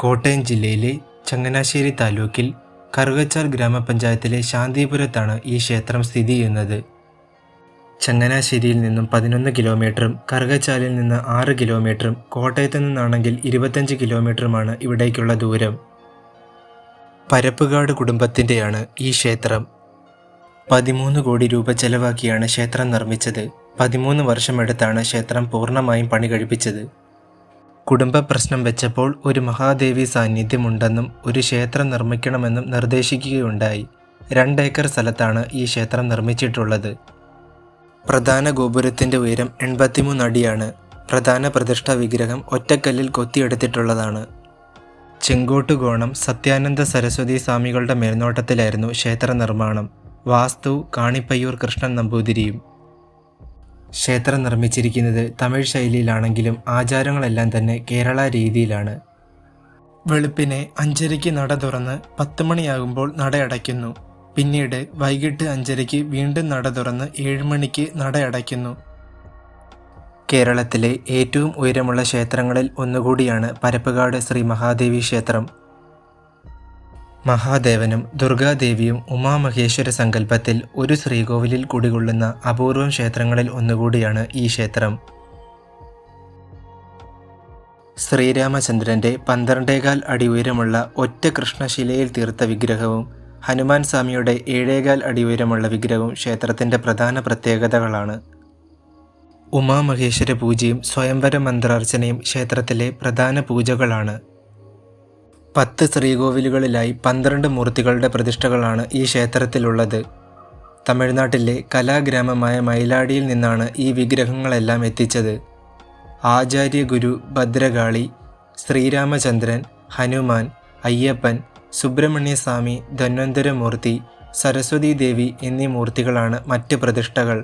കോട്ടയം ജില്ലയിലെ ചങ്ങനാശ്ശേരി താലൂക്കിൽ കറുകച്ചാൽ ഗ്രാമപഞ്ചായത്തിലെ ശാന്തിപുരത്താണ് ഈ ക്ഷേത്രം സ്ഥിതി ചെയ്യുന്നത്. ചങ്ങനാശ്ശേരിയിൽ നിന്നും പതിനൊന്ന് കിലോമീറ്ററും കറുകച്ചാലിൽ നിന്ന് ആറ് കിലോമീറ്ററും കോട്ടയത്ത് നിന്നാണെങ്കിൽ ഇരുപത്തഞ്ച് കിലോമീറ്ററുമാണ് ഇവിടേക്കുള്ള ദൂരം. പരപ്പുകാട് കുടുംബത്തിന്റെയാണ് ഈ ക്ഷേത്രം. പതിമൂന്ന് കോടി രൂപ ചെലവാക്കിയാണ് ക്ഷേത്രം നിർമ്മിച്ചത്. പതിമൂന്ന് വർഷമെടുത്താണ് ക്ഷേത്രം പൂർണമായും പണി കഴിപ്പിച്ചത് കുടുംബ പ്രശ്നം വെച്ചപ്പോൾ ഒരു മഹാദേവി സാന്നിധ്യമുണ്ടെന്നും ഒരു ക്ഷേത്രം നിർമ്മിക്കണമെന്നും നിർദ്ദേശിക്കുകയുണ്ടായി. രണ്ടേക്കർ സ്ഥലത്താണ് ഈ ക്ഷേത്രം നിർമ്മിച്ചിട്ടുള്ളത്. പ്രധാന ഗോപുരത്തിന്റെ ഉയരം എൺപത്തിമൂന്ന് അടിയാണ്. പ്രധാന പ്രതിഷ്ഠാ വിഗ്രഹം ഒറ്റക്കല്ലിൽ കൊത്തിയെടുത്തിട്ടുള്ളതാണ്. ചെങ്കോട്ടുകോണം സത്യാനന്ദ സരസ്വതി സ്വാമികളുടെ മേൽനോട്ടത്തിലായിരുന്നു ക്ഷേത്ര നിർമ്മാണം. വാസ്തു കാണിപ്പയ്യൂർ കൃഷ്ണൻ നമ്പൂതിരിയും. ക്ഷേത്രം നിർമ്മിച്ചിരിക്കുന്നത് തമിഴ് ശൈലിയിലാണെങ്കിലും ആചാരങ്ങളെല്ലാം തന്നെ കേരള രീതിയിലാണ്. വെളുപ്പിനെ അഞ്ചരയ്ക്ക് നട തുറന്ന് പത്ത് മണിയാകുമ്പോൾ നട അടയ്ക്കുന്നു. പിന്നീട് വൈകിട്ട് അഞ്ചരയ്ക്ക് വീണ്ടും നട തുറന്ന് ഏഴ് മണിക്ക് നട അടയ്ക്കുന്നു. കേരളത്തിലെ ഏറ്റവും ഉയരമുള്ള ക്ഷേത്രങ്ങളിൽ ഒന്നുകൂടിയാണ് പരപ്പുകാട് ശ്രീ മഹാദേവി ക്ഷേത്രം. മഹാദേവനും ദുർഗാദേവിയും ഉമാമഹേശ്വര സങ്കല്പത്തിൽ ഒരു ശ്രീകോവിലിൽ കുടികൊള്ളുന്ന അപൂർവം ക്ഷേത്രങ്ങളിൽ ഒന്നുകൂടിയാണ് ഈ ക്ഷേത്രം. ശ്രീരാമചന്ദ്രന്റെ പന്ത്രണ്ടേകാൽ അടി ഉയരമുള്ള ഒറ്റ കൃഷ്ണശിലയിൽ തീർത്ത വിഗ്രഹവും ഹനുമാൻ സ്വാമിയുടെ ഏഴേകാൽ അടി ഉയരമുള്ള വിഗ്രഹവും ക്ഷേത്രത്തിന്റെ പ്രധാന പ്രത്യേകതകളാണ്. ഉമാമഹേശ്വര പൂജയും സ്വയംവര മന്ത്രാർച്ചനയും ക്ഷേത്രത്തിലെ പ്രധാന പൂജകളാണ്. പത്ത് ശ്രീകോവിലുകളിലായി പന്ത്രണ്ട് മൂർത്തികളുടെ പ്രതിഷ്ഠകളാണ് ഈ ക്ഷേത്രത്തിലുള്ളത്. തമിഴ്നാട്ടിലെ കലാഗ്രാമമായ മയിലാടിയിൽ നിന്നാണ് ഈ വിഗ്രഹങ്ങളെല്ലാം എത്തിച്ചത്. ആചാര്യ ഗുരു ഭദ്രകാളി ശ്രീരാമചന്ദ്രൻ ഹനുമാൻ അയ്യപ്പൻ സുബ്രഹ്മണ്യസ്വാമി ധന്വന്തരമൂർത്തി സരസ്വതി ദേവി എന്നീ മൂർത്തികളാണ് മറ്റ് പ്രതിഷ്ഠകൾ.